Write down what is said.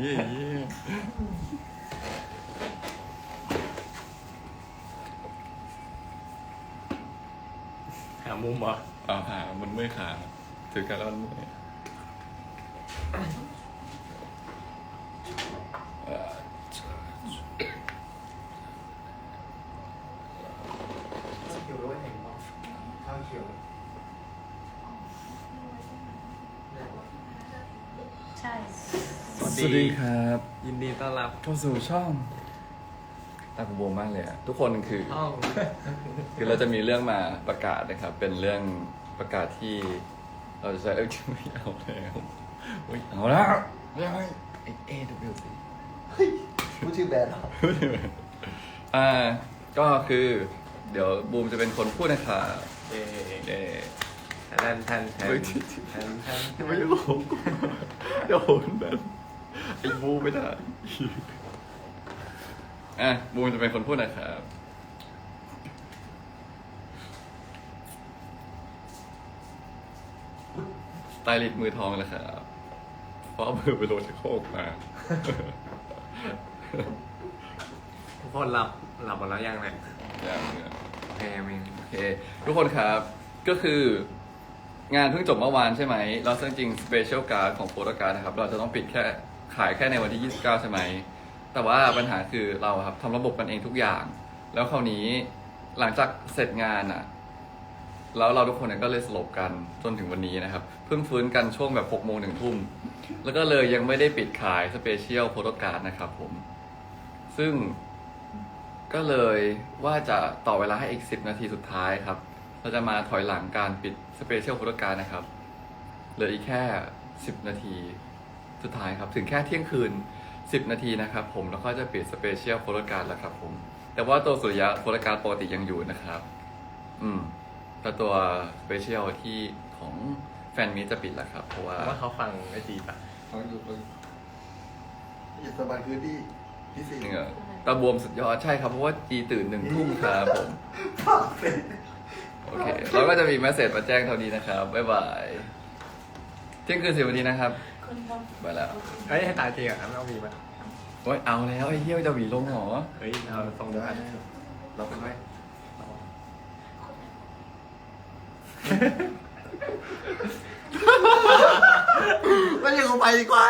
เหี้ยหามุมเหรอเอาหามันเมื่อยขาถือการแล้วมันเมื่อยเอ่อเขียวด้วยเห็นป่ะข้าวเขียวใช่ สวัสดีครับ ยินดีต้อนรับเข้าสู่ช่องตากูโบมากเลยอะทุกคนคือห้องคือเราจะมีเรื่องมาประกาศนะครับ เป็นเรื่องประกาศที่ เราจะใช้เอ้ยไม่เอาแล้วอุ๊ยเอาแล้วไม่เอาไอ้เอวซีพูดชื่อแบรนด์เหรออ่าก็คือ เดี๋ยวบูมจะเป็นคนพูดนะครับเอ๊ะเอแทนแทนแทนเฮ้ยแทนแทนไม่รู้เดี๋ยวโหนแบบ ไอ้บูมไม่ได้ อะบูมจะเป็นคนพูดนะครับ สไตลิสต์มือทองนะครับเพราะเอามือไปโรยชักโครกมา ทุกคนหลับหลับหมดแล้วยังเนี่ยอย่างเนี้ย โอเคมิงโอเคทุกคนครับก็คืองานเพิ่งจบเมื่อวานใช่ไหม เราซึ่งจริงสเปเชียลการ์ดของโฟโตการ์ดนะครับ เราจะต้องปิดแค่ ขายแค่ในวันที่ 29 ใช่ไหม แต่ว่าปัญหาคือเราครับทำระบบกันเองทุกอย่าง แล้วคราวนี้หลังจากเสร็จงานอะ แล้วเราทุกคนเนี่ยก็เลยสลบกันจนถึงวันนี้นะครับ เพิ่งฟื้นกันช่วงแบบ6โมงหนึ่งทุ่ม แล้วก็เลยยังไม่ได้ปิดขายสเปเชียลโฟโตการ์ดนะครับผม ซึ่งก็เลยว่าจะต่อเวลาให้อีก 10 นาทีสุดท้ายครับ เราจะมาถอยหลังการปิดสเปเชียลโฟโตการ์ดนะครับ เหลืออีกแค่ 10 นาที สุดท้ายครับ ถึงแค่เที่ยงคืน 10 นาทีนะครับผมแล้วก็จะปิดสเปเชียลโฟโตการ์ดแล้วครับผม แต่ว่าตัวสุริยะโฟโตการ์ดปกติยังอยู่นะครับ อืมแต่ตัวสเปเชียลที่ของแฟนมิตจะปิดแล้วครับ เพราะว่าว่าเขาฟังไอจีปะฟังอยู่ฟังอยู่สบายคือที่ที่สี่เนี่ยตาบวมสุดยอดใช่ครับเพราะว่าจีตื่นหนึ่งทุ่มครับผมฝากเป็นโอเคเราก็จะมีแมสเซจมาแจ้งเท่านี้นะครับบ๊ายบายเที่ยงคืนสิบนาทีนะครับ คนทไปแล้วเฮ้ยให้ตายจริงอะไม่เอามีปะโอ้ยเอาแล้วไอ้เหี้ยจะหวีลงเหรอเฮ้ยเราตรงได้กันเราเป็นไหมำไม่ยังเอาไปดีกว่า